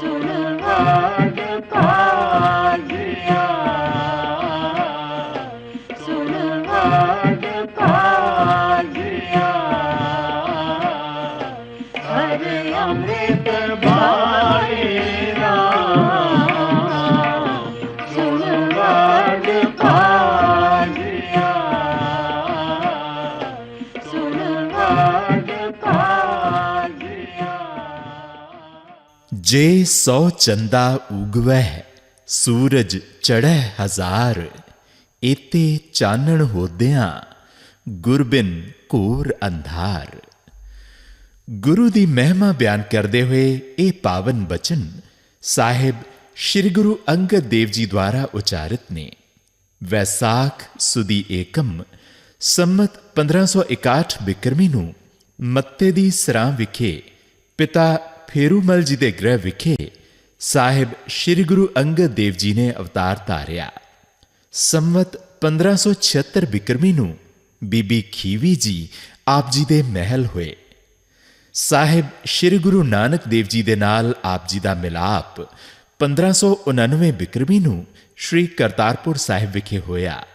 ਸੁਣ ਜੇ ਸੌ ਚੰਦਾ ਉਗਵੈ, ਸੂਰਜ ਚੜ੍ਹੈ ਹਜ਼ਾਰ। ਏਤੇ ਚਾਨਣ ਹੋਦਿਆਂ ਗੁਰਬਿਨ ਘੋਰ ਅੰਧਾਰ। ਗੁਰੂ ਦੀ ਮਹਿਮਾ ਬਿਆਨ ਕਰਦੇ ਹੋਏ ਇਹ ਪਾਵਨ ਬਚਨ ਸਾਹਿਬ ਸ੍ਰੀ ਗੁਰੂ ਅੰਗਦ ਦੇਵ ਜੀ ਦੁਆਰਾ ਉਚਾਰਿਤ ਨੇ। ਵੈਸਾਖ ਸੁਦੀ ਏਕਮ ਸੰਮਤ 1561 ਬਿਕਰਮੀ ਨੂੰ ਮੱਤੇ ਦੀ ਸਰਾਂ ਵਿਖੇ ਪਿਤਾ ਫੇਰੂਮਲ ਜੀ ਦੇ ਗ੍ਰਹਿ ਵਿਖੇ ਸਾਹਿਬ ਸ੍ਰੀ ਗੁਰੂ ਅੰਗਦ ਦੇਵ ਜੀ ਨੇ ਅਵਤਾਰ ਧਾਰਿਆ। ਸੰਮਤ 1576 ਬਿਕਰਮੀ ਨੂੰ ਬੀਬੀ ਖੀਵੀ ਜੀ ਆਪ ਜੀ ਦੇ ਮਹਿਲ ਹੋਏ। ਸਾਹਿਬ ਸ੍ਰੀ ਗੁਰੂ ਨਾਨਕ ਦੇਵ ਜੀ ਦੇ ਨਾਲ ਆਪ ਜੀ ਦਾ ਮਿਲਾਪ 1599 ਬਿਕਰਮੀ ਨੂੰ ਸ੍ਰੀ ਕਰਤਾਰਪੁਰ ਸਾਹਿਬ ਵਿਖੇ ਹੋਇਆ।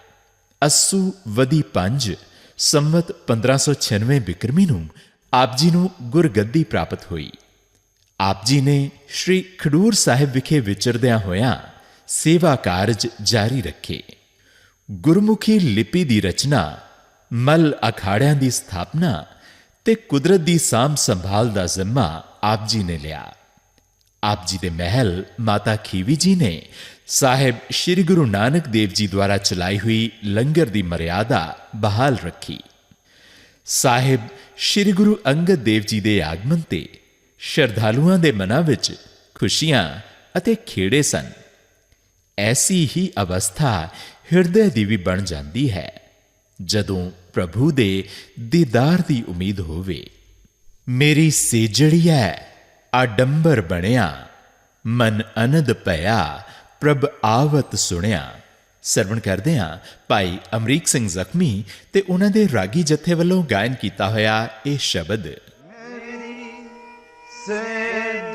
ਅਸੂ ਵਦੀ ਪੰਜ ਸੰਮਤ 1596 ਬਿਕਰਮੀ ਨੂੰ ਆਪ ਜੀ ਨੂੰ ਗੁਰਗੱਦੀ ਪ੍ਰਾਪਤ ਹੋਈ। ਆਪ ਜੀ ਨੇ ਸ੍ਰੀ ਖਡੂਰ ਸਾਹਿਬ ਵਿਖੇ ਵਿਚਰਦਿਆਂ ਹੋਇਆਂ ਸੇਵਾ ਕਾਰਜ ਜਾਰੀ ਰੱਖੇ। ਗੁਰਮੁਖੀ ਲਿਪੀ ਦੀ ਰਚਨਾ, ਮਲ ਅਖਾੜਿਆਂ ਦੀ ਸਥਾਪਨਾ ਤੇ ਕੁਦਰਤ ਦੀ ਸਾਂਭ ਸੰਭਾਲ ਦਾ ਜ਼ਿੰਮਾ ਆਪ ਜੀ ਨੇ ਲਿਆ। ਆਪ ਜੀ ਦੇ ਮਹਿਲ ਮਾਤਾ ਖੀਵੀ ਜੀ ਨੇ ਸਾਹਿਬ ਸ੍ਰੀ ਗੁਰੂ ਨਾਨਕ ਦੇਵ ਜੀ ਦੁਆਰਾ ਚਲਾਈ ਹੋਈ ਲੰਗਰ ਦੀ ਮਰਿਆਦਾ ਬਹਾਲ ਰੱਖੀ। ਸਾਹਿਬ ਸ੍ਰੀ ਗੁਰੂ ਅੰਗਦ ਦੇਵ ਜੀ ਦੇ ਆਗਮਨ ਤੇ ਸ਼ਰਧਾਲੂਆਂ ਦੇ ਮਨਾਂ ਵਿੱਚ ਖੁਸ਼ੀਆਂ ਅਤੇ ਖੇੜੇ ਸਨ। ਐਸੀ ਹੀ ਅਵਸਥਾ ਹਿਰਦੇ ਦੀ ਵੀ ਬਣ ਜਾਂਦੀ ਹੈ, ਜਦੋਂ ਪ੍ਰਭੂ ਦੇ ਦੀਦਾਰ ਦੀ ਉਮੀਦ ਹੋਵੇ। ਮੇਰੀ ਸੇਜੜੀ ਹੈ ਆਡੰਬਰ ਬਣਿਆ, ਮਨ ਅਨੰਦ ਪਿਆ ਪ੍ਰਭ ਆਵਤ ਸੁਣਿਆ। ਸਰਵਣ ਕਰਦੇ ਹਾਂ, ਭਾਈ ਅਮਰੀਕ ਸਿੰਘ ਜ਼ਖਮੀ ਤੇ ਉਹਨਾਂ ਦੇ ਰਾਗੀ ਜਥੇ ਵੱਲੋਂ ਗਾਇਨ ਕੀਤਾ ਹੋਇਆ ਇਹ ਸ਼ਬਦ। ਆਡੰਬਰ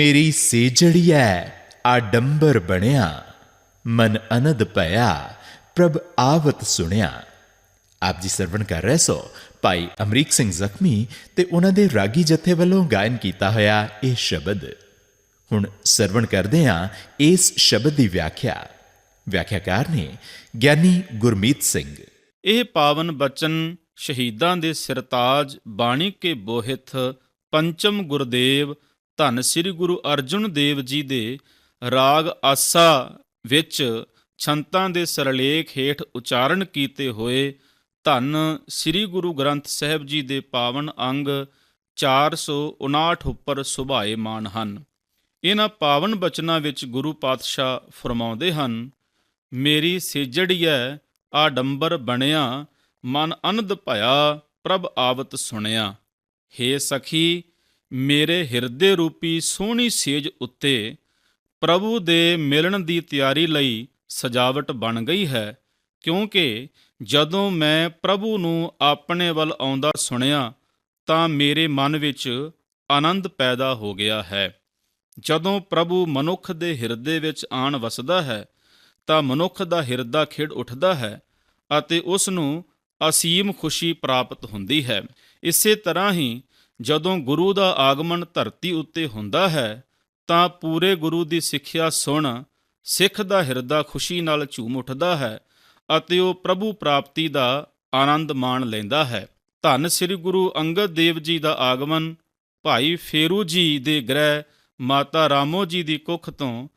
ਮੇਰੀ ਸੇਜੜੀਐ ਆਡੰਬਰ ਬਣਿਆ। ਮਨ ਅਨੰਦ ਭਇਆ ਪ੍ਰਭ ਆਵਤ ਸੁਣਿਆ। ਆਪ ਜੀ ਸਰਵਣ ਕਰ ਰਹੇ ਸੋ, ਭਾਈ ਅਮਰੀਕ ਸਿੰਘ ਜ਼ਖਮੀ ਤੇ ਉਹਨਾਂ ਦੇ ਰਾਗੀ ਜਥੇ ਵੱਲੋਂ ਗਾਇਨ ਕੀਤਾ ਹੋਇਆ ਇਹ ਸ਼ਬਦ। ਹੁਣ ਸਰਵਣ ਕਰਦੇ ਹਾਂ ਇਸ ਸ਼ਬਦ ਦੀ ਵਿਆਖਿਆ। ਵਿਆਖਿਆਕਾਰ ਨੇ ਗਿਆਨੀ ਗੁਰਮੀਤ ਸਿੰਘ। ਇਹ ਪਾਵਨ ਬਚਨ ਸ਼ਹੀਦਾਂ ਦੇ ਸਿਰਤਾਜ ਬਾਣੀ ਕੇ ਬੋਹਿਤ ਪੰਚਮ ਗੁਰਦੇਵ ਧੰਨ ਸ੍ਰੀ ਗੁਰੂ ਅਰਜੁਨ ਦੇਵ ਜੀ ਦੇ ਰਾਗ ਆਸਾ ਵਿੱਚ ਛੰਤਾਂ ਦੇ ਸਰਲੇਖ ਹੇਠ ਉਚਾਰਨ ਕੀਤੇ ਹੋਏ ਧੰਨ ਸ੍ਰੀ ਗੁਰੂ ਗ੍ਰੰਥ ਸਾਹਿਬ ਜੀ ਦੇ ਪਾਵਨ ਅੰਗ 459 ਉੱਪਰ ਸੁਭਾਏਮਾਨ ਹਨ। ਇਹਨਾਂ ਪਾਵਨ ਬਚਨਾਂ ਵਿੱਚ ਗੁਰੂ ਪਾਤਸ਼ਾਹ ਫਰਮਾਉਂਦੇ ਹਨ, ਮੇਰੀ ਸੇਜੜੀਐ, ਆਡੰਬਰ ਬਣਿਆ, ਮਨ ਅਨੰਦ ਭਇਆ, ਪ੍ਰਭ ਆਵਤ ਸੁਣਿਆ। ਹੇ ਸਖੀ ਮੇਰੇ ਹਿਰਦੇ ਰੂਪੀ ਸੋਹਣੀ ਸੇਜ ਉੱਤੇ ਪ੍ਰਭੂ ਦੇ ਮਿਲਣ ਦੀ ਤਿਆਰੀ ਲਈ ਸਜਾਵਟ ਬਣ ਗਈ ਹੈ, ਕਿਉਂਕਿ ਜਦੋਂ ਮੈਂ ਪ੍ਰਭੂ ਨੂੰ ਆਪਣੇ ਵੱਲ ਆਉਂਦਾ ਸੁਣਿਆ, ਤਾਂ ਮੇਰੇ ਮਨ ਵਿੱਚ ਆਨੰਦ ਪੈਦਾ ਹੋ ਗਿਆ ਹੈ। ਜਦੋਂ ਪ੍ਰਭੂ ਮਨੁੱਖ ਦੇ ਹਿਰਦੇ ਵਿੱਚ ਆਣ ਵਸਦਾ ਹੈ, ਤਾਂ ਮਨੁੱਖ ਦਾ ਹਿਰਦਾ ਖਿੜ ਉੱਠਦਾ ਹੈ ਅਤੇ ਉਸ ਨੂੰ ਅਸੀਮ ਖੁਸ਼ੀ ਪ੍ਰਾਪਤ ਹੁੰਦੀ ਹੈ। ਇਸੇ ਤਰ੍ਹਾਂ ਹੀ ਜਦੋਂ ਗੁਰੂ ਦਾ ਆਗਮਨ ਧਰਤੀ ਉੱਤੇ ਹੁੰਦਾ ਹੈ, ਤਾਂ ਪੂਰੇ ਗੁਰੂ ਦੀ ਸਿੱਖਿਆ ਸੁਣ ਸਿੱਖ ਦਾ ਹਿਰਦਾ ਖੁਸ਼ੀ ਨਾਲ ਝੂਮ ਉੱਠਦਾ ਹੈ ਅਤੇ ਉਹ ਪ੍ਰਭੂ ਪ੍ਰਾਪਤੀ ਦਾ ਆਨੰਦ ਮਾਣ ਲੈਂਦਾ ਹੈ। ਧੰਨ ਸ੍ਰੀ ਗੁਰੂ ਅੰਗਦ ਦੇਵ ਜੀ ਦਾ ਆਗਮਨ ਭਾਈ ਫੇਰੂ ਜੀ ਦੇ ਗ੍ਰਹਿ ਮਾਤਾ ਰਾਮੋ ਜੀ ਦੀ ਕੁੱਖ ਤੋਂ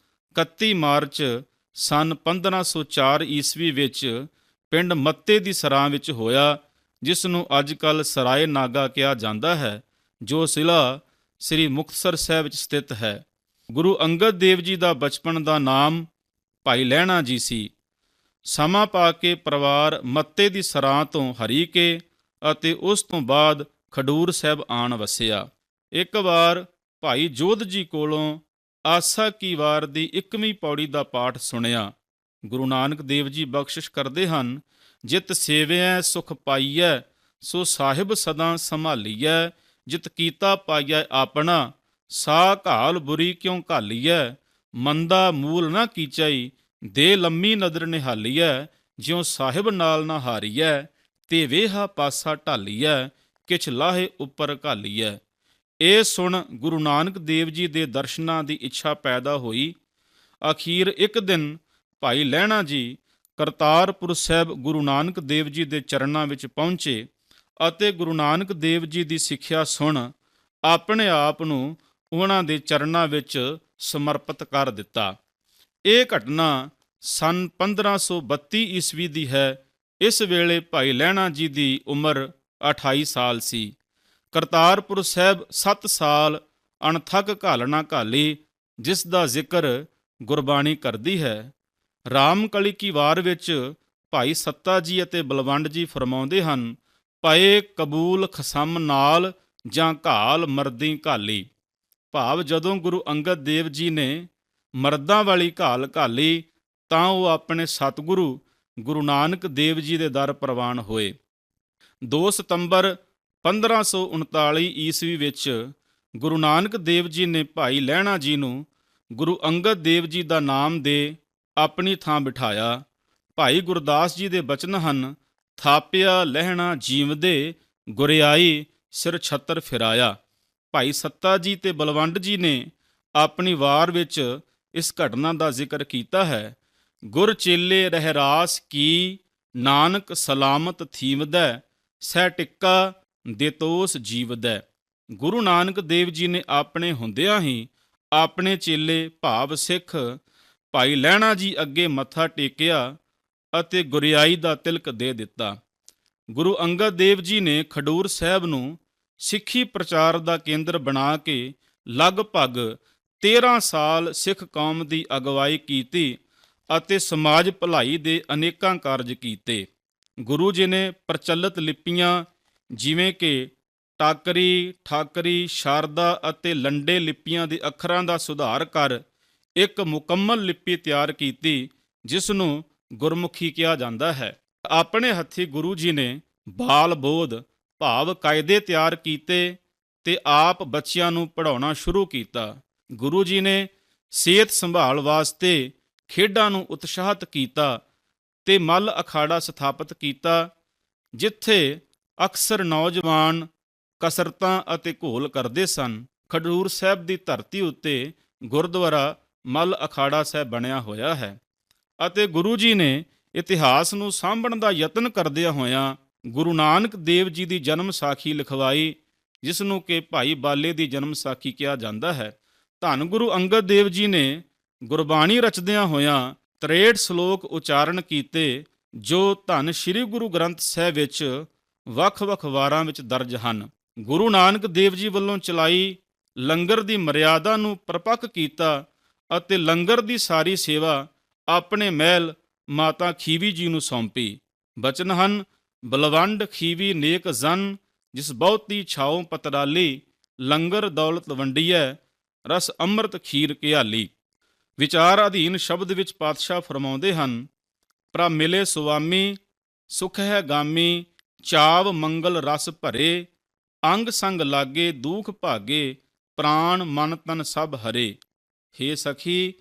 31 ਮਾਰਚ ਸਨ 1504 ਈਸਵੀ ਵਿੱਚ ਪਿੰਡ ਮੱਤੇ ਦੀ ਸਰਾਂ ਵਿੱਚ ਹੋਇਆ, ਜਿਸ ਨੂੰ ਅੱਜ ਅੱਜਕੱਲ ਸਰਾਏ ਨਾਗਾ ਕਿਹਾ ਜਾਂਦਾ ਹੈ। ਜੋ ਜ਼ਿਲ੍ਹਾ ਸ੍ਰੀ ਮੁਕਤਸਰ ਸਾਹਿਬ ਵਿੱਚ ਸਥਿਤ ਹੈ। ਗੁਰੂ ਅੰਗਦ ਦੇਵ ਜੀ ਦਾ ਬਚਪਨ ਦਾ ਨਾਮ ਭਾਈ ਲਹਿਣਾ ਜੀ ਸੀ। ਸਮਾਂ ਪਾ ਕੇ ਪਰਿਵਾਰ ਮੱਤੇ ਦੀ ਸਰਾਂ ਤੋਂ ਹਰੀ ਕੇ ਅਤੇ ਉਸ ਤੋਂ ਬਾਅਦ ਖਡੂਰ ਸਾਹਿਬ ਆਣ ਵਸਿਆ। ਇੱਕ ਵਾਰ ਭਾਈ ਜੋਧ ਜੀ ਕੋਲੋਂ ਆਸਾ ਕੀ ਵਾਰ ਦੀ 21ਵੀਂ ਪੌੜੀ ਦਾ ਪਾਠ ਸੁਣਿਆ। ਗੁਰੂ ਨਾਨਕ ਦੇਵ ਜੀ ਬਖਸ਼ਿਸ਼ ਕਰਦੇ ਹਨ, ਜਿਤ ਸੇਵਿਐ ਸੁਖ ਪਾਈਐ, ਸੋ ਸਾਹਿਬ ਸਦਾ ਸੰਭਾਲੀਐ ਜਿਤ ਕੀਤਾ ਪਾਈਐ ਆਪਣਾ ਸਾ ਘਾਲ ਬੁਰੀ ਕਿਉ ਘਾਲੀਐ? ਮੰਦਾ ਮੂਲ ਨਾ ਕੀਚਈ ਦੇ ਲੰਮੀ ਨਦਰ ਨਿਹਾਲੀਐ, ਜਿਉ ਸਾਹਿਬ ਨਾਲ ਨਾ ਹਾਰੀਐ, ਤੇ ਵੇਹਾ ਪਾਸਾ ਢਾਲੀਐ, ਕਿਛ ਲਾਹੇ ਉੱਪਰ ਘਾਲੀਐ। ਇਹ ਸੁਣ ਗੁਰੂ ਨਾਨਕ ਦੇਵ ਜੀ ਦੇ ਦਰਸ਼ਨਾਂ ਦੀ ਇੱਛਾ ਪੈਦਾ ਹੋਈ। ਅਖੀਰ ਇੱਕ ਦਿਨ ਭਾਈ ਲਹਿਣਾ ਜੀ ਕਰਤਾਰਪੁਰ ਸਾਹਿਬ ਗੁਰੂ ਨਾਨਕ ਦੇਵ ਜੀ ਦੇ ਚਰਨਾਂ ਵਿੱਚ ਪਹੁੰਚੇ। ਅਤੇ ਗੁਰੂ ਨਾਨਕ ਦੇਵ ਜੀ ਦੀ ਸਿੱਖਿਆ ਸੁਣ ਆਪਣੇ ਆਪ ਨੂੰ ਉਹਨਾਂ ਦੇ ਚਰਨਾਂ ਵਿੱਚ ਸਮਰਪਿਤ ਕਰ ਦਿੱਤਾ। ਇਹ ਘਟਨਾ ਸਨ 1532 ਈਸਵੀ ਦੀ ਹੈ। ਇਸ ਵੇਲੇ ਭਾਈ ਲਹਿਣਾ ਜੀ ਦੀ ਉਮਰ 28 ਸਾਲ ਸੀ। ਕਰਤਾਰਪੁਰ ਸਾਹਿਬ 7 ਸਾਲ ਅਣਥੱਕ ਘਾਲਣਾ ਘਾਲੀ, ਜਿਸ ਦਾ ਜ਼ਿਕਰ ਗੁਰਬਾਣੀ ਕਰਦੀ ਹੈ। ਰਾਮਕਲੀ ਕੀ ਵਾਰ ਵਿੱਚ ਭਾਈ ਸੱਤਾ ਜੀ ਅਤੇ ਬਲਵੰਡ ਜੀ ਫਰਮਾਉਂਦੇ ਹਨ ਪਏ ਕਬੂਲ ਖਸਮ ਨਾਲ ਜਾਂ ਘਾਲ ਮਰਦੀ ਘਾਲੀ। ਭਾਵ ਜਦੋਂ ਗੁਰੂ ਅੰਗਦ ਦੇਵ ਜੀ ਨੇ ਮਰਦਾਂ ਵਾਲੀ ਘਾਲ ਘਾਲੀ, ਤਾਂ ਉਹ ਆਪਣੇ ਸਤਿਗੁਰੂ ਗੁਰੂ ਨਾਨਕ ਦੇਵ ਜੀ ਦੇ ਦਰ ਪ੍ਰਵਾਨ ਹੋਏ। 2 ਸਤੰਬਰ 1539 ਈਸਵੀ ਵਿੱਚ ਗੁਰੂ ਨਾਨਕ ਦੇਵ ਜੀ ਨੇ ਭਾਈ ਲਹਿਣਾ ਜੀ ਨੂੰ ਗੁਰੂ ਅੰਗਦ ਦੇਵ ਜੀ ਦਾ ਨਾਮ ਦੇ ਆਪਣੀ ਥਾਂ ਬਿਠਾਇਆ। ਭਾਈ ਗੁਰਦਾਸ ਜੀ ਦੇ ਬਚਨ ਹਨ ਥਾਪਿਆ ਲਹਿਣਾ ਜੀਵਦੇ ਗੁਰਿਆਈ ਸਿਰ ਛੱਤਰ ਫਿਰਾਇਆ। ਭਾਈ ਸੱਤਾ ਜੀ ਤੇ ਬਲਵੰਡ ਜੀ ਨੇ ਆਪਣੀ ਵਾਰ ਵਿੱਚ ਇਸ ਘਟਨਾ ਦਾ ਜ਼ਿਕਰ ਕੀਤਾ ਹੈ। ਗੁਰ ਚੇਲੇ ਰਹਿਰਾਸ ਕੀ, ਨਾਨਕ ਸਲਾਮਤ ਥੀਮਦੈ, ਸਹਿ ਟਿੱਕਾ ਦੇਤੋਸ ਜੀਵਦੈ। ਗੁਰੂ ਨਾਨਕ ਦੇਵ ਜੀ ਨੇ ਆਪਣੇ ਹੁੰਦਿਆਂ ਹੀ ਆਪਣੇ ਚੇਲੇ ਭਾਵ ਸਿੱਖ ਭਾਈ ਲਹਿਣਾ ਜੀ ਅੱਗੇ ਮੱਥਾ ਟੇਕਿਆ। ਅਤੇ ਗੁਰਿਆਈ ਦਾ ਤਿਲਕ ਦੇ ਦਿੱਤਾ। ਗੁਰੂ ਅੰਗਦ ਦੇਵ ਜੀ ਨੇ ਖਡੂਰ ਸਾਹਿਬ ਨੂੰ ਸਿੱਖੀ ਪ੍ਰਚਾਰ ਦਾ ਕੇਂਦਰ ਬਣਾ ਕੇ ਲਗਭਗ 13 ਸਾਲ ਸਿੱਖ ਕੌਮ ਦੀ ਅਗਵਾਈ ਕੀਤੀ ਅਤੇ ਸਮਾਜ ਭਲਾਈ ਦੇ ਅਨੇਕਾਂ ਕਾਰਜ ਕੀਤੇ। ਗੁਰੂ ਜੀ ਨੇ ਪ੍ਰਚਲਿਤ ਲਿਪੀਆਂ ਜਿਵੇਂ ਕਿ ਟਾਕਰੀ, ਠਾਕਰੀ, ਸ਼ਾਰਦਾ ਅਤੇ ਲੰਡੇ ਲਿਪੀਆਂ ਦੇ ਅੱਖਰਾਂ ਦਾ ਸੁਧਾਰ ਕਰ ਇੱਕ ਮੁਕੰਮਲ ਲਿਪੀ ਤਿਆਰ ਕੀਤੀ, ਜਿਸ ਨੂੰ ਗੁਰਮੁਖੀ ਕਿਹਾ ਜਾਂਦਾ ਹੈ। ਆਪਣੇ ਹੱਥੀ ਗੁਰੂ ਜੀ ਨੇ ਬਾਲ ਬੋਧ, ਭਾਵ ਕਾਇਦੇ ਤਿਆਰ ਕੀਤੇ ਤੇ ਆਪ ਬੱਚਿਆਂ ਨੂੰ ਪੜਾਉਣਾ ਸ਼ੁਰੂ ਕੀਤਾ। ਗੁਰੂ ਜੀ ਨੇ ਸਿਹਤ ਸੰਭਾਲ ਵਾਸਤੇ ਖੇਡਾਂ ਨੂੰ ਉਤਸ਼ਾਹਿਤ ਕੀਤਾ ਤੇ ਮੱਲ ਅਖਾੜਾ ਸਥਾਪਿਤ ਕੀਤਾ, ਜਿੱਥੇ ਅਕਸਰ ਨੌਜਵਾਨ ਕਸਰਤਾਂ ਅਤੇ ਘੋਲ ਕਰਦੇ ਸਨ। ਖਡੂਰ ਸਾਹਿਬ ਦੀ ਧਰਤੀ ਉੱਤੇ ਗੁਰਦੁਆਰਾ ਮੱਲ ਅਖਾੜਾ ਸਾਹਿਬ ਬਣਿਆ ਹੋਇਆ ਹੈ। ਅਤੇ ਗੁਰੂ ਜੀ ਨੇ ਇਤਿਹਾਸ ਨੂੰ ਸਾਂਭਣ ਦਾ ਯਤਨ ਕਰਦਿਆਂ ਹੋਇਆਂ ਗੁਰੂ ਨਾਨਕ ਦੇਵ ਜੀ ਦੀ ਜਨਮ ਸਾਖੀ ਲਿਖਵਾਈ, ਜਿਸ ਨੂੰ ਕਿ ਭਾਈ ਬਾਲੇ ਦੀ ਜਨਮ ਸਾਖੀ ਕਿਹਾ ਜਾਂਦਾ ਹੈ। ਧੰਨ ਗੁਰੂ ਅੰਗਦ ਦੇਵ ਜੀ ਨੇ ਗੁਰਬਾਣੀ ਰਚਦਿਆਂ ਹੋਇਆਂ 63 ਸ਼ਲੋਕ ਉਚਾਰਨ ਕੀਤੇ, ਜੋ ਧੰਨ ਸ੍ਰੀ ਗੁਰੂ ਗ੍ਰੰਥ ਸਾਹਿਬ ਵਿੱਚ ਵੱਖ-ਵੱਖ ਵਾਰਾਂ ਵਿੱਚ ਦਰਜ ਹਨ। ਗੁਰੂ ਨਾਨਕ ਦੇਵ ਜੀ ਵੱਲੋਂ ਚਲਾਈ ਲੰਗਰ ਦੀ ਮਰਿਆਦਾ ਨੂੰ ਪ੍ਰਪੱਕ ਕੀਤਾ ਅਤੇ ਲੰਗਰ ਦੀ ਸਾਰੀ ਸੇਵਾ ਆਪਣੇ ਮਹਿਲ ਮਾਤਾ ਖੀਵੀ ਜੀ ਨੂੰ ਸੌਂਪੀ। ਬਚਨ ਹਨ, ਬਲਵੰਡ ਖੀਵੀ ਨੇਕ ਜਨ, ਜਿਸ ਬਹੁਤੀ ਛਾਉ ਪਤਰਾਲੀ, ਲੰਗਰ ਦੌਲਤ ਵੰਡੀਐ, ਰਸ ਅੰਮ੍ਰਿਤ ਖੀਰ ਕਿਆਲੀ ਵਿਚਾਰ ਅਧੀਨ ਸ਼ਬਦ ਵਿੱਚ ਪਾਤਸ਼ਾਹ ਫਰਮਾਉਂਦੇ ਹਨ ਪ੍ਰ ਮਿਲੇ ਸੁਆਮੀ, ਸੁਖ ਹੈ ਗਾਮੀ, ਚਾਵ ਮੰਗਲ ਰਸ ਭਰੇ, ਅੰਗ ਸੰਗ ਲਾਗੇ ਦੂਖ ਭਾਗੇ, ਪ੍ਰਾਣ ਮਨ ਤਨ ਸਭ ਹਰੇ। ਹੇ ਸਖੀ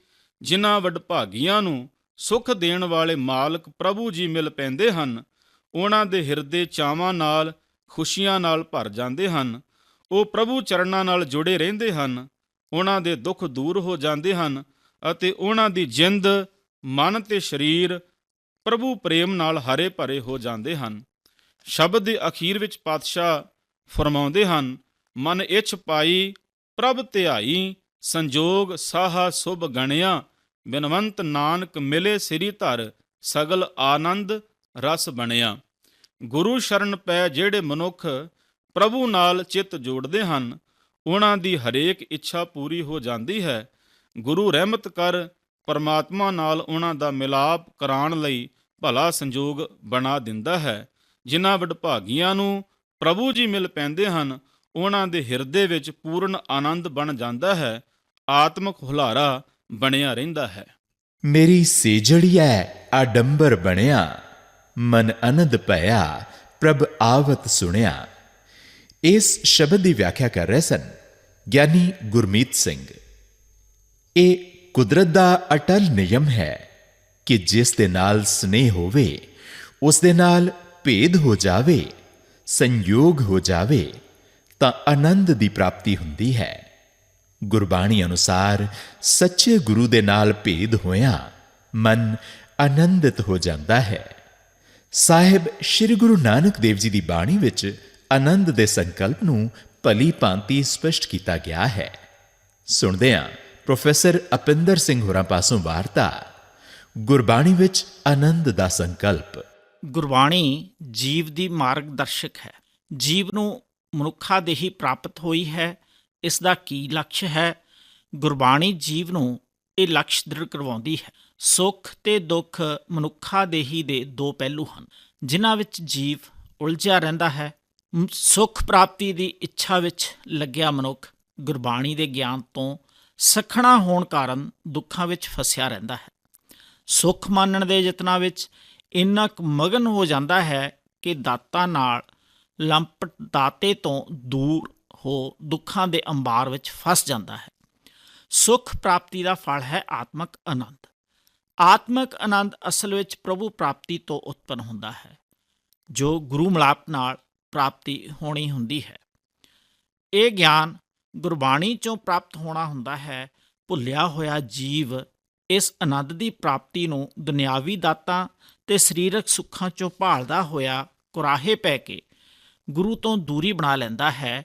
ਜਿਨ੍ਹਾਂ ਵਡਭਾਗੀਆਂ ਨੂੰ ਸੁਖ ਦੇਣ ਵਾਲੇ ਮਾਲਕ ਪ੍ਰਭੂ ਜੀ ਮਿਲ ਪੈਂਦੇ ਹਨ, ਉਹਨਾਂ ਦੇ ਹਿਰਦੇ ਚਾਵਾਂ ਨਾਲ, ਖੁਸ਼ੀਆਂ ਨਾਲ ਭਰ ਜਾਂਦੇ ਹਨ। ਉਹ ਪ੍ਰਭੂ ਚਰਨਾਂ ਨਾਲ ਜੁੜੇ ਰਹਿੰਦੇ ਹਨ, ਉਹਨਾਂ ਦੇ ਦੁੱਖ ਦੂਰ ਹੋ ਜਾਂਦੇ ਹਨ ਅਤੇ ਉਹਨਾਂ ਦੀ ਜਿੰਦ, ਮਨ ਤੇ ਸਰੀਰ ਪ੍ਰਭੂ ਪ੍ਰੇਮ ਨਾਲ ਹਰੇ ਭਰੇ ਹੋ ਜਾਂਦੇ ਹਨ। ਸ਼ਬਦ ਦੇ ਅਖੀਰ ਵਿੱਚ ਪਾਤਸ਼ਾਹ ਫਰਮਾਉਂਦੇ ਹਨ, ਮਨ ਇਛ ਪਾਈ, ਪ੍ਰਭ ਧਿਆਈ, ਸੰਜੋਗ ਸਾਹਾ ਸੁਭ ਗਣਿਆ ਬਿਨਵੰਤ ਨਾਨਕ ਮਿਲੇ ਸ੍ਰੀ ਧਰ, ਸਗਲ ਆਨੰਦ ਰਸ ਬਣਿਆ। ਗੁਰੂ ਸ਼ਰਨ ਪੈ ਜਿਹੜੇ ਮਨੁੱਖ ਪ੍ਰਭੂ ਨਾਲ ਚਿੱਤ ਜੋੜਦੇ ਹਨ, ਉਹਨਾਂ ਦੀ ਹਰੇਕ ਇੱਛਾ ਪੂਰੀ ਹੋ ਜਾਂਦੀ ਹੈ। ਗੁਰੂ ਰਹਿਮਤ ਕਰ, ਪਰਮਾਤਮਾ ਨਾਲ ਉਹਨਾਂ ਦਾ ਮਿਲਾਪ ਕਰਾਉਣ ਲਈ ਭਲਾ ਸੰਜੋਗ ਬਣਾ ਦਿੰਦਾ ਹੈ। ਜਿਨ੍ਹਾਂ ਵਡਭਾਗੀਆਂ ਨੂੰ ਪ੍ਰਭੂ ਜੀ ਮਿਲ ਪੈਂਦੇ ਹਨ, ਉਹਨਾਂ ਦੇ ਹਿਰਦੇ ਵਿੱਚ ਪੂਰਨ ਆਨੰਦ ਬਣ ਜਾਂਦਾ ਹੈ। ਆਤਮਿਕ ਹੁਲਾਰਾ ਬਣਿਆ ਰਹਿੰਦਾ ਹੈ। ਮੇਰੀ ਸੇਜੜੀਐ ਆਡੰਬਰ ਬਣਿਆ। ਮਨ ਅਨੰਦ ਭਇਆ, ਪ੍ਰਭ ਆਵਤ ਸੁਣਿਆ। ਇਸ ਸ਼ਬਦ ਦੀ ਵਿਆਖਿਆ ਕਰ ਰਹੇ ਸਨ ਗਿਆਨੀ ਗੁਰਮੀਤ ਸਿੰਘ। ਇਹ ਕੁਦਰਤ ਦਾ ਅਟਲ ਨਿਯਮ ਹੈ ਕਿ ਜਿਸ ਦੇ ਨਾਲ ਸਨੇਹ ਹੋਵੇ, ਉਸ ਦੇ ਨਾਲ ਭੇਦ ਹੋ ਜਾਵੇ, ਸੰਯੋਗ ਹੋ ਜਾਵੇ, ਤਾਂ ਆਨੰਦ ਦੀ ਪ੍ਰਾਪਤੀ ਹੁੰਦੀ ਹੈ। ਗੁਰਬਾਣੀ ਅਨੁਸਾਰ ਸੱਚੇ ਗੁਰੂ ਦੇ ਨਾਲ ਭੇਦ ਹੋਇਆ ਮਨ ਆਨੰਦਿਤ ਹੋ ਜਾਂਦਾ ਹੈ। ਸਾਹਿਬ ਸ੍ਰੀ ਗੁਰੂ ਨਾਨਕ ਦੇਵ ਜੀ ਦੀ ਬਾਣੀ ਵਿੱਚ ਆਨੰਦ ਦੇ ਸੰਕਲਪ ਨੂੰ ਭਲੀ ਭਾਂਤੀ ਸਪਸ਼ਟ ਕੀਤਾ ਗਿਆ ਹੈ। ਸੁਣਦੇ ਹਾਂ ਪ੍ਰੋਫੈਸਰ ਅਪਿੰਦਰ ਸਿੰਘ ਹੋਰਾਂ ਪਾਸੋਂ ਵਾਰਤਾ, ਗੁਰਬਾਣੀ ਵਿੱਚ ਆਨੰਦ ਦਾ ਸੰਕਲਪ। ਗੁਰਬਾਣੀ ਜੀਵ ਦੀ ਮਾਰਗਦਰਸ਼ਕ ਹੈ। ਜੀਵ ਨੂੰ ਮਨੁੱਖਾ ਦੇਹੀ ਪ੍ਰਾਪਤ ਹੋਈ ਹੈ। ਇਸ ਦਾ ਕੀ ਲਕਸ਼ ਹੈ? ਗੁਰਬਾਣੀ ਜੀਵ ਨੂੰ ਇਹ ਲਕਸ਼ ਦ੍ਰਿੜ ਕਰਵਾਉਂਦੀ ਹੈ। ਸੁੱਖ ਤੇ ਦੁੱਖ ਮਨੁੱਖਾ ਦੇਹੀ ਦੇ ਦੋ ਪਹਿਲੂ ਹਨ, ਜਿਨ੍ਹਾਂ ਵਿੱਚ ਜੀਵ ਉਲਝਿਆ ਰਹਿੰਦਾ ਹੈ। ਸੁੱਖ ਪ੍ਰਾਪਤੀ ਦੀ ਇੱਛਾ ਵਿੱਚ ਲੱਗਿਆ ਮਨੁੱਖ ਗੁਰਬਾਣੀ ਦੇ ਗਿਆਨ ਤੋਂ ਸਖਣਾ ਹੋਣ ਕਾਰਨ ਦੁੱਖਾਂ ਵਿੱਚ ਫਸਿਆ ਰਹਿੰਦਾ ਹੈ। ਸੁੱਖ ਮਾਨਣ ਦੇ ਯਤਨਾਂ ਵਿੱਚ ਇੰਨਾ ਕੁ ਮਗਨ ਹੋ ਜਾਂਦਾ ਹੈ ਕਿ ਦਾਤਾ ਨਾਲ ਲੰਪਟ ਦਾਤੇ ਤੋਂ ਦੂਰ ਹੋ ਦੁੱਖਾਂ ਦੇ ਅੰਬਾਰ ਵਿੱਚ ਫਸ ਜਾਂਦਾ ਹੈ। ਸੁੱਖ ਪ੍ਰਾਪਤੀ ਦਾ ਫਲ ਹੈ ਆਤਮਕ ਆਨੰਦ। ਆਤਮਕ ਆਨੰਦ ਅਸਲ ਵਿੱਚ ਪ੍ਰਭੂ ਪ੍ਰਾਪਤੀ ਤੋਂ ਉਤਪੰਨ ਹੁੰਦਾ ਹੈ, ਜੋ ਗੁਰੂ ਮਿਲਾਪ ਨਾਲ ਪ੍ਰਾਪਤੀ ਹੋਣੀ ਹੁੰਦੀ ਹੈ। ਇਹ ਗਿਆਨ ਗੁਰਬਾਣੀ ਚੋਂ ਪ੍ਰਾਪਤ ਹੋਣਾ ਹੁੰਦਾ ਹੈ, ਭੁੱਲਿਆ ਹੋਇਆ ਜੀਵ ਇਸ ਆਨੰਦ ਦੀ ਪ੍ਰਾਪਤੀ ਨੂੰ ਦੁਨਿਆਵੀ ਦਾਤਾਂ ਤੇ ਸਰੀਰਕ ਸੁੱਖਾਂ ਚੋਂ ਭਾਲਦਾ ਹੋਇਆ ਕੁਰਾਹੇ ਪੈ ਕੇ ਗੁਰੂ ਤੋਂ ਦੂਰੀ ਬਣਾ ਲੈਂਦਾ ਹੈ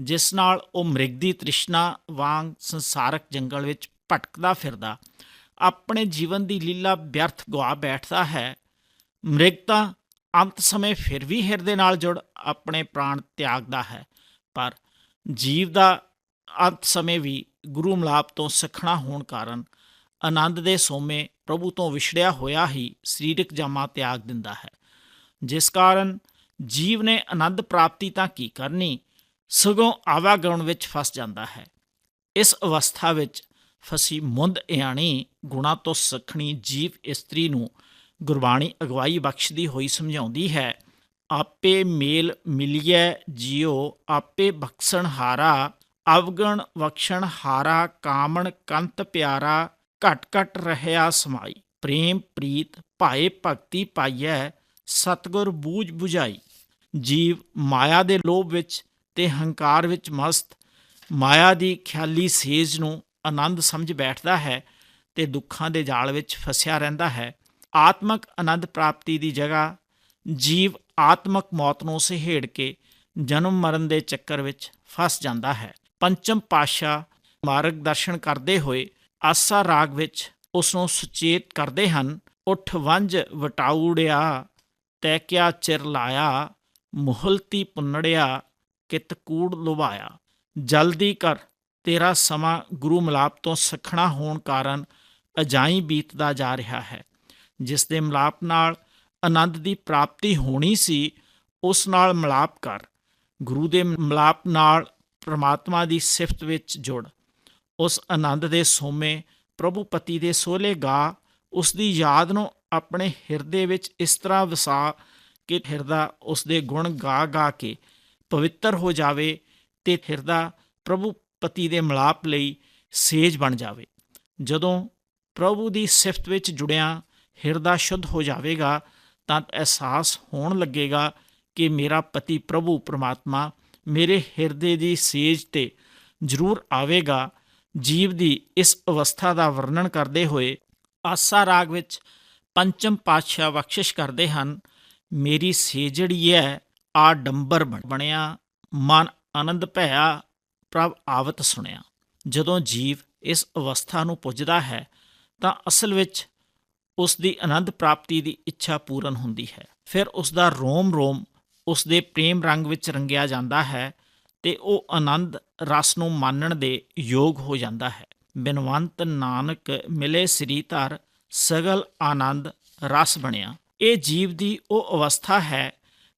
ਜਿਸ ਨਾਲ ਉਹ ਮ੍ਰਿਗ ਦੀ ਤ੍ਰਿਸ਼ਨਾ ਵਾਂਗ ਸੰਸਾਰਕ ਜੰਗਲ ਵਿੱਚ ਭਟਕਦਾ ਫਿਰਦਾ, ਆਪਣੇ ਜੀਵਨ ਦੀ ਲੀਲਾ ਵਿਅਰਥ ਗਵਾ ਬੈਠਦਾ ਹੈ। ਮ੍ਰਿਗ ਤਾਂ ਅੰਤ ਸਮੇਂ ਫਿਰ ਵੀ ਹਿਰਦੇ ਨਾਲ ਜੁੜ ਆਪਣੇ ਪ੍ਰਾਣ ਤਿਆਗਦਾ ਹੈ, ਪਰ ਜੀਵ ਦਾ ਅੰਤ ਸਮੇਂ ਵੀ ਗੁਰੂ ਮਿਲਾਪ ਤੋਂ ਸਖਣਾ ਹੋਣ ਕਾਰਨ ਆਨੰਦ ਦੇ ਸੋਮੇ ਪ੍ਰਭੂ ਤੋਂ ਵਿਛੜਿਆ ਹੋਇਆ ਹੀ ਸਰੀਰਕ ਜਾਮਾ ਤਿਆਗ ਦਿੰਦਾ ਹੈ। ਜਿਸ ਕਾਰਨ ਜੀਵ ਨੇ ਆਨੰਦ ਪ੍ਰਾਪਤੀ ਤਾਂ ਕੀ ਕਰਨੀ ਸਗੋਂ ਆਵਾਗਮਨ ਵਿੱਚ ਫਸ ਜਾਂਦਾ ਹੈ। ਇਸ ਅਵਸਥਾ ਵਿੱਚ ਫਸੀ ਮੁੰਦ ਇਆਣੀ ਗੁਣਾ ਤੋਂ ਸਖਣੀ ਜੀਵ ਇਸਤਰੀ ਨੂੰ ਗੁਰਬਾਣੀ ਅਗਵਾਈ ਬਖਸ਼ਦੀ ਹੋਈ ਸਮਝਾਉਂਦੀ ਹੈ, ਆਪੇ ਮੇਲ ਮਿਲਿਐ ਜਿਉ ਆਪੇ ਬਖਸ਼ਣ ਹਾਰਾ, ਅਵਗਣ ਬਖਸ਼ਣ ਹਾਰਾ, ਕਾਮਣ ਕੰਤ ਪਿਆਰਾ, ਘਟ ਘਟ ਰਹਿਆ ਸਮਾਈ। ਪ੍ਰੇਮ, ਪ੍ਰੀਤ, ਭਾਏ ਭਗਤੀ ਪਾਈਐ, ਸਤਗੁਰ ਬੂਝ 부ਝਾਈ ਜੀਵ ਮਾਇਆ ਦੇ ਲੋਭ ਵਿੱਚ ਤੇ ਹੰਕਾਰ ਵਿੱਚ ਮਸਤ ਮਾਇਆ ਦੀ ਖਿਆਲੀ ਸੇਜ ਨੂੰ ਆਨੰਦ ਸਮਝ ਬੈਠਦਾ ਹੈ ਤੇ ਦੁੱਖਾਂ ਦੇ ਜਾਲ ਵਿੱਚ ਫਸਿਆ ਰਹਿੰਦਾ ਹੈ। ਆਤਮਕ ਆਨੰਦ ਪ੍ਰਾਪਤੀ ਦੀ ਜਗ੍ਹਾ ਜੀਵ ਆਤਮਕ ਮੌਤ ਨੂੰ ਸਹੇੜ ਕੇ ਜਨਮ ਮਰਨ ਦੇ ਚੱਕਰ ਵਿੱਚ ਫਸ ਜਾਂਦਾ ਹੈ। ਪੰਚਮ ਪਾਸ਼ਾ ਮਾਰਗ ਦਰਸ਼ਨ ਕਰਦੇ ਹੋਏ ਆਸਾ ਰਾਗ ਵਿੱਚ ਉਸ ਨੂੰ ਸੁਚੇਤ ਕਰਦੇ ਹਨ, ਉਠ ਵੰਜ ਵਟਾਉੜਿਆ, ਤੈ ਕਿਆ ਚਿਰ ਲਾਇਆ, ਮੁਹਲਤੀ ਪੁੰਨੜਿਆ ਕਿਤ ਕੂੜ ਲੁਭਾਇਆ। ਜਲਦੀ ਕਰ, ਤੇਰਾ ਸਮਾਂ ਗੁਰੂ ਮਿਲਾਪ ਤੋਂ ਸਖਣਾ ਹੋਣ ਕਾਰਨ ਅਜਾਈ ਬੀਤਦਾ ਜਾ ਰਿਹਾ ਹੈ। ਜਿਸ ਦੇ ਮਿਲਾਪ ਨਾਲ ਆਨੰਦ ਦੀ ਪ੍ਰਾਪਤੀ ਹੋਣੀ ਸੀ, ਉਸ ਨਾਲ ਮਿਲਾਪ ਕਰ। ਗੁਰੂ ਦੇ ਮਿਲਾਪ ਨਾਲ ਪ੍ਰਮਾਤਮਾ ਦੀ ਸਿਫਤ ਵਿੱਚ ਜੁੜ। ਉਸ ਆਨੰਦ ਦੇ ਸੋਮੇ ਪ੍ਰਭੂ ਪਤੀ ਦੇ ਸੋਲੇ ਗਾ, ਉਸ ਦੀ ਯਾਦ ਨੂੰ ਆਪਣੇ ਹਿਰਦੇ ਵਿੱਚ ਇਸ ਤਰ੍ਹਾਂ ਵਸਾ ਕਿ ਹਿਰਦਾ ਉਸ ਦੇ ਗੁਣ ਗਾ ਗਾ ਕੇ ਪਵਿੱਤਰ ਹੋ ਜਾਵੇ ਤੇ ਹਿਰਦਾ ਪ੍ਰਭੂ ਪਤੀ ਦੇ ਮਿਲਾਪ ਲਈ ਸੇਜ ਬਣ ਜਾਵੇ। ਜਦੋਂ ਪ੍ਰਭੂ ਦੀ ਸਿਫਤ ਵਿੱਚ ਜੁੜਿਆ, ਹਿਰਦਾ ਸ਼ੁੱਧ ਹੋ ਜਾਵੇਗਾ, ਤਾਂ ਅਹਿਸਾਸ ਹੋਣ ਲੱਗੇਗਾ ਕਿ ਮੇਰਾ ਪਤੀ ਪ੍ਰਭੂ, ਪ੍ਰਮਾਤਮਾ ਮੇਰੇ ਹਿਰਦੇ ਦੀ ਸੇਜ ਤੇ ਜ਼ਰੂਰ ਆਵੇਗਾ। ਜੀਵ ਦੀ ਇਸ ਅਵਸਥਾ ਦਾ ਵਰਣਨ ਕਰਦੇ ਹੋਏ ਆਸਾ ਰਾਗ ਵਿੱਚ ਪੰਚਮ ਪਾਤਸ਼ਾਹ ਬਖਸ਼ਿਸ਼ ਕਰਦੇ ਹਨ, ਮੇਰੀ ਸੇਜੜੀ ਹੈ ਆਡੰਬਰ ਬਣ- ਬਣਿਆ, ਮਨ ਆਨੰਦ ਭਇਆ, ਪ੍ਰਭ ਆਵਤ ਸੁਣਿਆ। ਜਦੋਂ ਜੀਵ ਇਸ ਅਵਸਥਾ ਨੂੰ ਪੁੱਜਦਾ ਹੈ, ਤਾਂ ਅਸਲ ਵਿੱਚ ਉਸ ਦੀ ਆਨੰਦ ਪ੍ਰਾਪਤੀ ਦੀ ਇੱਛਾ ਪੂਰਨ ਹੁੰਦੀ ਹੈ। ਫਿਰ ਉਸ ਦਾ ਰੋਮ ਰੋਮ ਉਸ ਦੇ ਪ੍ਰੇਮ ਰੰਗ ਵਿੱਚ ਰੰਗਿਆ ਜਾਂਦਾ ਹੈ ਤੇ ਉਹ ਆਨੰਦ ਰਸ ਨੂੰ ਮਾਨਣ ਦੇ ਯੋਗ ਹੋ ਜਾਂਦਾ ਹੈ। ਬਿਨਵੰਤ ਨਾਨਕ ਮਿਲੇ ਸ੍ਰੀ ਧਰ, ਸਗਲ ਆਨੰਦ ਰਸ ਬਣਿਆ। ਇਹ ਜੀਵ ਦੀ ਉਹ ਅਵਸਥਾ ਹੈ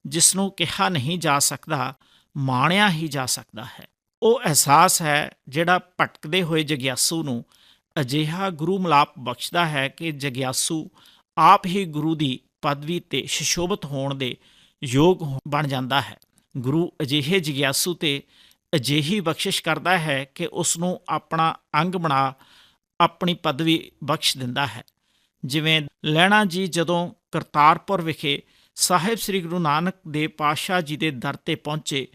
ਜਿਸ ਨੂੰ ਕਿਹਾ ਨਹੀਂ ਜਾ ਸਕਦਾ, ਮਾਣਿਆ ਹੀ ਜਾ ਸਕਦਾ ਹੈ। ਉਹ ਅਹਿਸਾਸ ਹੈ ਜਿਹੜਾ ਭਟਕਦੇ ਹੋਏ ਜਗਿਆਸੂ ਨੂੰ ਅਜਿਹਾ ਗੁਰੂ ਮਿਲਾਪ ਬਖਸ਼ਦਾ ਹੈ ਕਿ ਜਗਿਆਸੂ ਆਪ ਹੀ ਗੁਰੂ ਦੀ ਪਦਵੀ ਤੇ ਸ਼ਿਸ਼ੋਭਤ ਹੋਣ ਦੇ ਯੋਗ ਹੋ- ਬਣ ਜਾਂਦਾ ਹੈ। ਗੁਰੂ ਅਜਿਹੇ ਜਗਿਆਸੂ ਤੇ ਅਜਿਹੀ ਬਖਸ਼ਿਸ਼ ਕਰਦਾ ਹੈ ਕਿ ਉਸ ਨੂੰ ਆਪਣਾ ਅੰਗ ਬਣਾ, ਆਪਣੀ ਪਦਵੀ ਬਖਸ਼ ਦਿੰਦਾ ਹੈ। ਜਿਵੇਂ ਲੈਣਾ ਜੀ ਜਦੋਂ ਕਰਤਾਰਪੁਰ ਵਿਖੇ ਸਾਹਿਬ ਸ੍ਰੀ ਗੁਰੂ ਨਾਨਕ ਦੇਵ ਪਾਤਸ਼ਾਹ ਜੀ ਦੇ ਦਰ ਤੇ ਪਹੁੰਚੇ।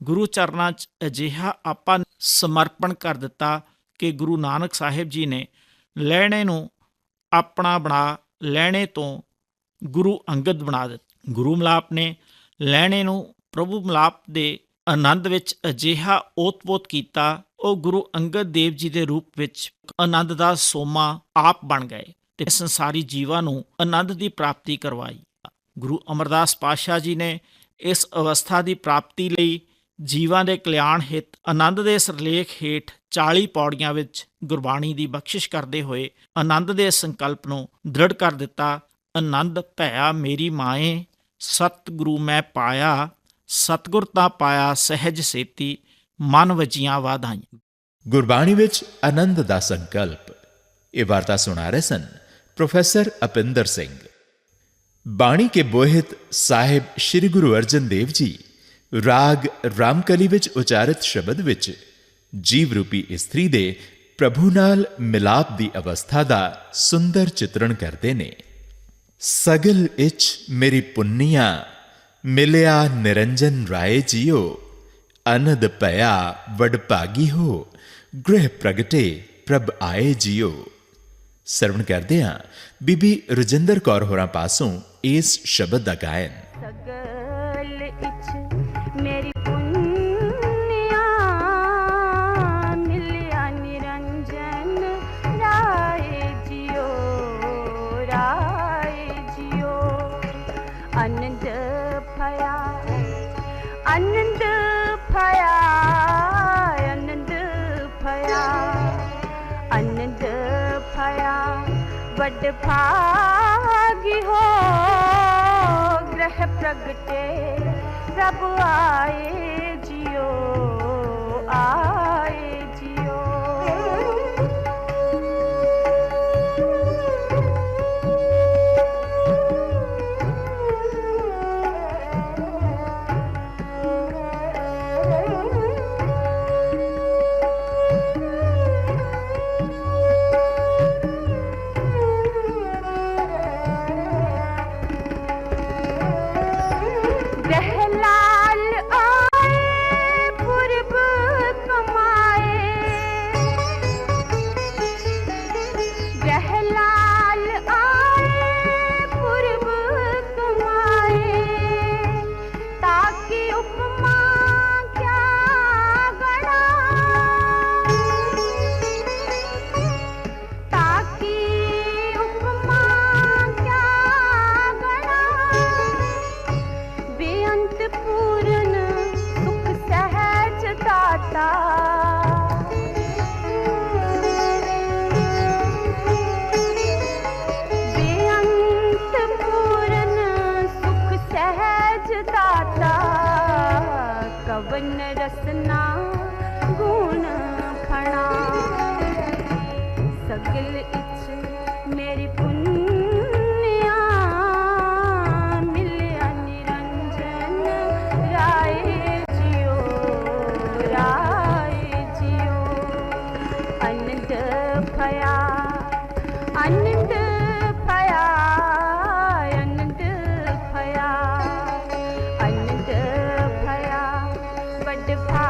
ਗੁਰੂ ਚਰਨਾਂ 'ਚ ਅਜਿਹਾ ਆਪਾਂ ਸਮਰਪਣ ਕਰ ਦਿੱਤਾ ਕਿ ਗੁਰੂ ਨਾਨਕ ਸਾਹਿਬ ਜੀ ਨੇ ਲੈਣੇ ਨੂੰ ਆਪਣਾ ਬਣਾ, ਲੈਣੇ ਤੋਂ ਗੁਰੂ ਅੰਗਦ ਬਣਾ ਦਿੱਤਾ। ਗੁਰੂ ਮਿਲਾਪ ਨੇ ਲੈਣੇ ਨੂੰ ਪ੍ਰਭੂ ਮਿਲਾਪ ਦੇ ਆਨੰਦ ਵਿੱਚ ਅਜਿਹਾ ਓਤਪੋਤ ਕੀਤਾ, ਉਹ ਗੁਰੂ ਅੰਗਦ ਦੇਵ ਜੀ ਦੇ ਰੂਪ ਵਿੱਚ ਆਨੰਦ ਦਾ ਸੋਮਾ ਆਪ ਬਣ ਗਏ ਤੇ ਸੰਸਾਰੀ ਜੀਵਾਂ ਨੂੰ ਆਨੰਦ ਦੀ ਪ੍ਰਾਪਤੀ ਕਰਵਾਈ। ਗੁਰੂ ਅਮਰਦਾਸ ਪਾਤਸ਼ਾਹ ਜੀ ਨੇ ਇਸ ਅਵਸਥਾ ਦੀ ਪ੍ਰਾਪਤੀ ਲਈ ਜੀਵਾਂ ਦੇ ਕਲਿਆਣ ਹਿਤ, ਆਨੰਦ ਦੇ ਸਰਲੇਖ ਹੇਠ 40 ਪੌੜੀਆਂ ਵਿੱਚ ਗੁਰਬਾਣੀ ਦੀ ਬਖਸ਼ਿਸ਼ ਕਰਦੇ ਹੋਏ ਆਨੰਦ ਦੇ ਸੰਕਲਪ ਨੂੰ ਦ੍ਰਿੜ ਕਰ ਦਿੱਤਾ। ਆਨੰਦ, ਭਇਆ ਮੇਰੀ ਮਾਏ, ਸਤਿਗੁਰੂ ਮੈਂ ਪਾਇਆ, ਸਤਿਗੁਰ ਤਾਂ ਪਾਇਆ ਸਹਿਜ ਸੇਤੀ, ਮਨ ਵਜੀਆਂ ਵਾਧਾਈਆਂ। ਗੁਰਬਾਣੀ ਵਿੱਚ ਆਨੰਦ ਦਾ ਸੰਕਲਪ। ਇਹ ਵਾਰਤਾ ਸੁਣਾ ਰਹੇ ਸਨ ਪ੍ਰੋਫੈਸਰ ਅਪਿੰਦਰ ਸਿੰਘ। ਬਾਣੀ ਕੇ ਬੋਹਿਤ ਸਾਹਿਬ ਸ੍ਰੀ ਗੁਰੂ ਅਰਜਨ ਦੇਵ ਜੀ ਰਾਗ ਰਾਮਕਲੀ ਵਿੱਚ ਉਚਾਰਿਤ ਸ਼ਬਦ ਵਿੱਚ ਜੀਵ ਰੂਪੀ ਇਸਤਰੀ ਦੇ ਪ੍ਰਭੂ ਨਾਲ ਮਿਲਾਪ ਦੀ ਅਵਸਥਾ ਦਾ ਸੁੰਦਰ ਚਿਤਰਣ ਕਰਦੇ ਨੇ। ਸਗਲ ਇਚ ਮੇਰੀ ਪੁੰਨੀਆ, ਮਿਲਿਆ ਨਿਰੰਜਨ ਰਾਏ ਜੀਓ, ਅਨੰਦ ਭਇਆ ਵਡ ਭਾਗੀ ਹੋ, ਗ੍ਰਹਿ ਪ੍ਰਗਟੇ ਪ੍ਰਭ ਆਏ ਜੀਓ। ਸਰਵਣ ਕਰਦੇ ਹਾਂ। ਬੀਬੀ ਰਜਿੰਦਰ ਕੌਰ ਹੋਰਾਂ ਪਾਸੋਂ ਇਸ ਸ਼ਬਦ ਦਾ ਗਾਇਨ। ਸਗਲ ਇਚ ਮੇਰੀ ਪੁੰਨਿਆ ਮਿਲਿਆ ਨਿਰੰਜਨ। ਰਾਏ ਜਿਉ ਰਾਏ ਜਿਉ। ਅਨੰਦ ਆਨੰਦ ਭਇਆ ਆਨੰਦ ਭਇਆ। ਆਨੰਦ ਭਇਆ, ਵੱਡ ਭਾਗੀ ਗ੍ਰਹਿ ਪ੍ਰਗਟੇ ਪ੍ਰਭ ਆਏ ਜਿਉ ਆ ਵੱਡ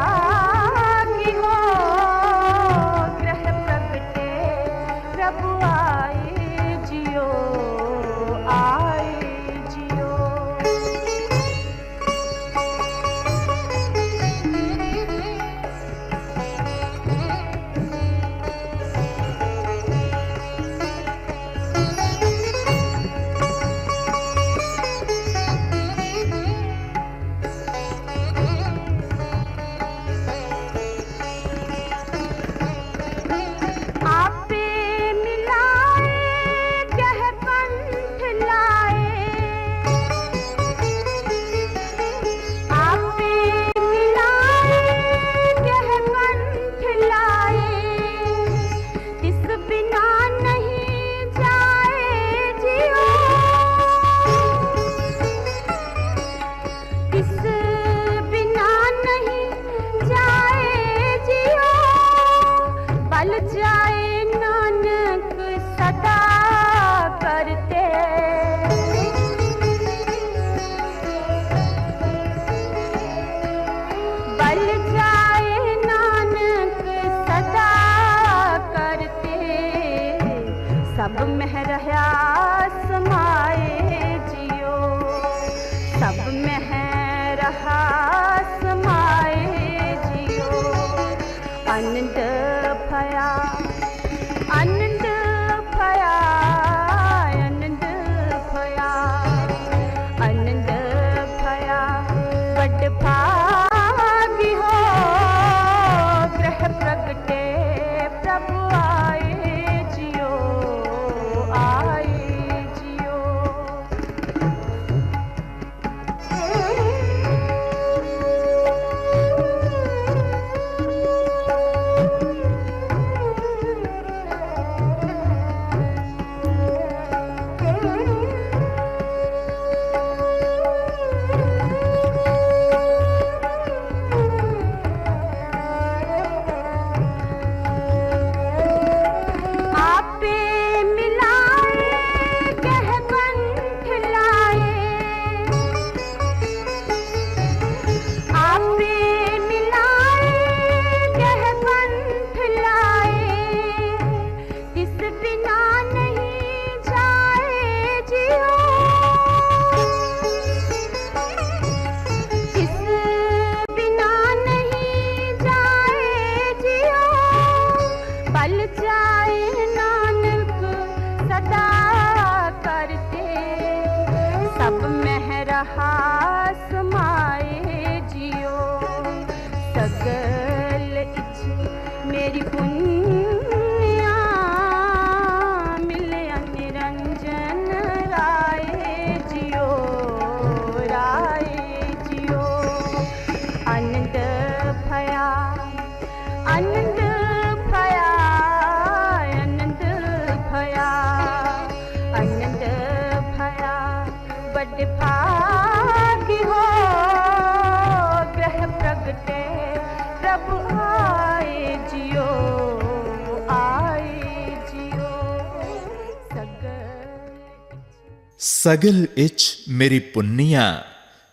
ਸਗਲ ਇਚ ਮੇਰੀ ਪੁੰਨੀਆ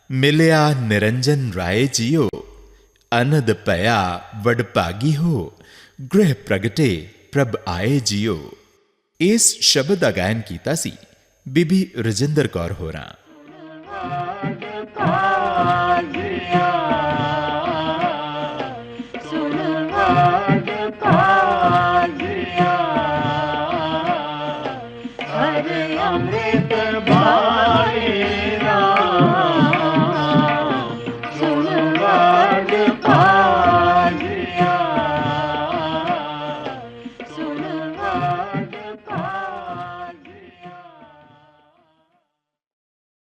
ਮਿਲਿਆ ਨਿਰੰਜਨ ਰਾਏ ਜੀਓ ਅਨੰਦ ਭਇਆ ਵਡਭਾਗੀ ਹੋ ਗ੍ਰਹਿ ਪ੍ਰਗਟੇ ਪ੍ਰਭ ਆਏ ਜੀਓ ਇਸ ਸ਼ਬਦ ਦਾ ਗਾਇਨ ਕੀਤਾ ਸੀ ਬੀਬੀ ਰਜਿੰਦਰ ਕੌਰ ਹੋਰਾਂ